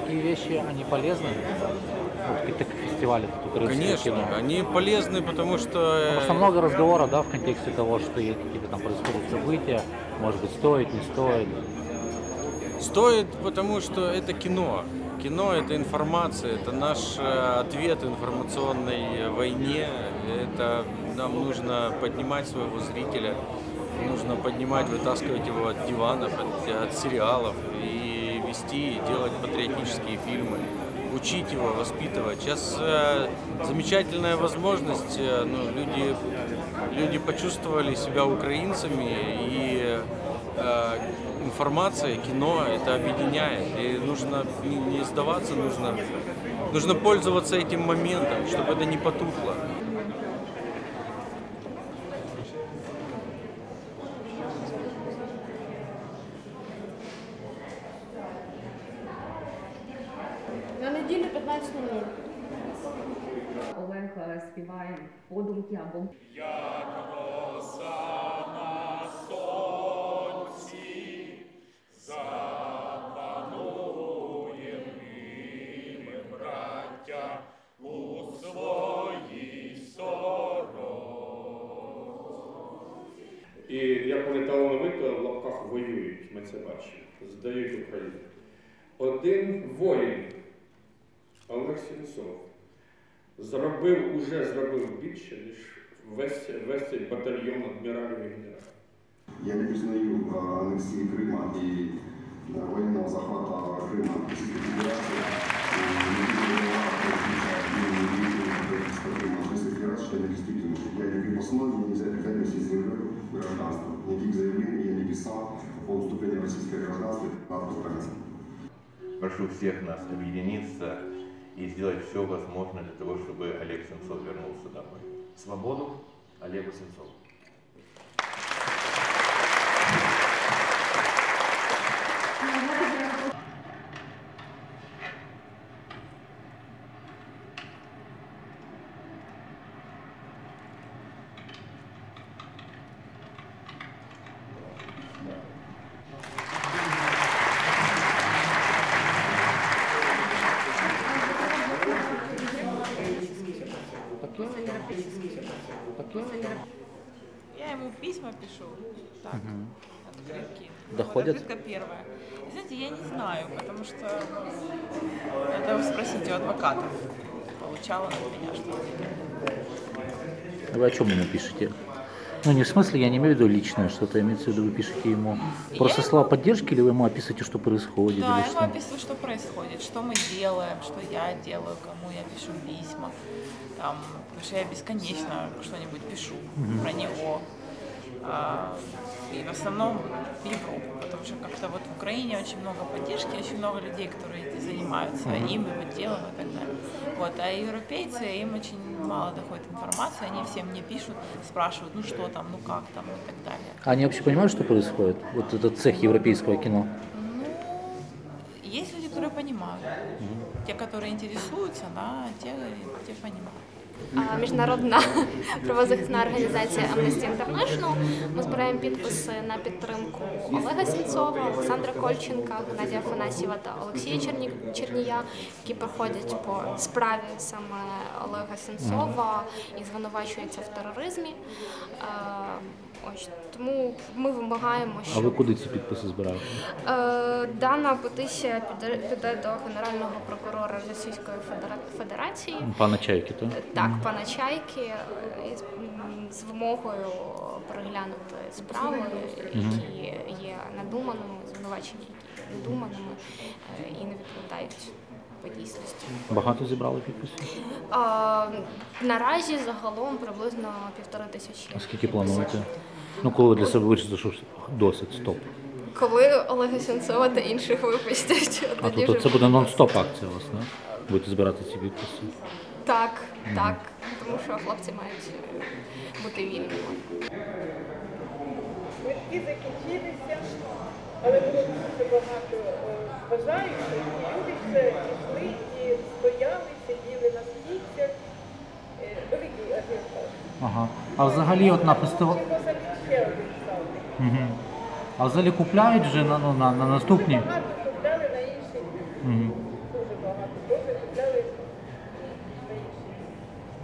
Такие вещи, они полезны? Вот какие-то фестивали тут украинское Конечно, кино. они полезны, потому что... э, Потому что много разговора, да, в контексте того, что есть какие-то там происходят события, может быть, стоит, не стоит. Стоит, потому что это кино. Кино это информация, это наш э, ответ информационной войне. Это нам нужно поднимать своего зрителя, нужно поднимать, вытаскивать его от диванов, от, от сериалов и вести, делать патриотические фильмы, учить его, воспитывать. Сейчас э, замечательная возможность, э, ну, люди, люди почувствовали себя украинцами и э, информация, кино это объединяет. И нужно не сдаваться, нужно, нужно пользоваться этим моментом, чтобы это не потухло. 15.00. Олег співає подумки або І як вони талановито в лапках воюють, ми це бачимо, здають Україну. Один воїн, Олег Сінцов, зробив, уже зробив більше, ніж весь, весь цей батальйон адміралів і генералів. Я не признаю э, аннексии Крыма и э, военного захвата Крыма Российской Федерации. Э, не признаю, э, правительства Крыма Российской Федерации, что они действительно. Я не крепостной, мне нельзя передать с землей гражданство. Никаких заявлений я не писал по уступлению российского гражданства от украинцев. Прошу всех нас объединиться и сделать все возможное для того, чтобы Олег Сенцов вернулся домой. Свободу Олегу Сенцову. Я ему письма пишу. Так, открытки. Доходят? Вот открытка первая. И, знаете, я не знаю, потому что надо спросить у адвокатов. Получала от меня что-то. Вы о чем ему пишете? Ну, не в смысле, я не имею в виду личное что-то, имеется в виду, вы пишете ему просто Я- слова поддержки или вы ему описываете, что происходит? Да, ему что? описываю, что происходит, что мы делаем, что я делаю, кому я пишу письма. Там, потому что я бесконечно что-нибудь пишу про него. А, и в основном в Европу, потому что как-то вот в Украине очень много поддержки, очень много людей, которые этим занимаются, им, его делом и так далее. Вот, а европейцы, им очень мало доходит информация, они все мне пишут, спрашивают, ну что там, ну как там и так далее. А Они вообще понимают, что происходит? Вот этот цех европейского кино. Ну, есть люди, которые понимают. Те, которые интересуются, да, те, те понимают. Міжнародна правозахисна організація Amnesty International. Ми збираємо підписи на підтримку Олега Сінцова, Олександра Кольченка, Геннадія Афанасьєва та Олексія Черні... Чернія, які проходять по справі саме Олега Сінцова і звинувачуються в тероризмі. Ось тому ми вимагаємо, що А ви куди ці підписи збираєте? Е, Дана петиція піде, піде до Генерального прокурора Російської Федерації. Пана Чайки, так? Так, пана Чайки е, з вимогою переглянути справи, які є надуманими, звинувачення, які є надуманими е, і не відповідають по дійсності. Багато зібрали підписів? А, наразі загалом приблизно півтори тисячі. А скільки плануєте? Ну, коли ви для себе вирішите, що досить, стоп. Коли Олега Сенцова та інших випустять, А тоді вже це буде нон-стоп акція вас. Будете збирати ці підписи? Так, так, тому що хлопці мають е, бути вільними. Квитки закінчилися, але було дуже багато е, бажаючих, і люди все йшли і стояли, сиділи на стільцях. Е, Великий ажіотаж. Ага. А взагалі от на зал. Угу. А взагалі купляють вже на, ну, на, на наступні? Багато купляли на інші. Угу.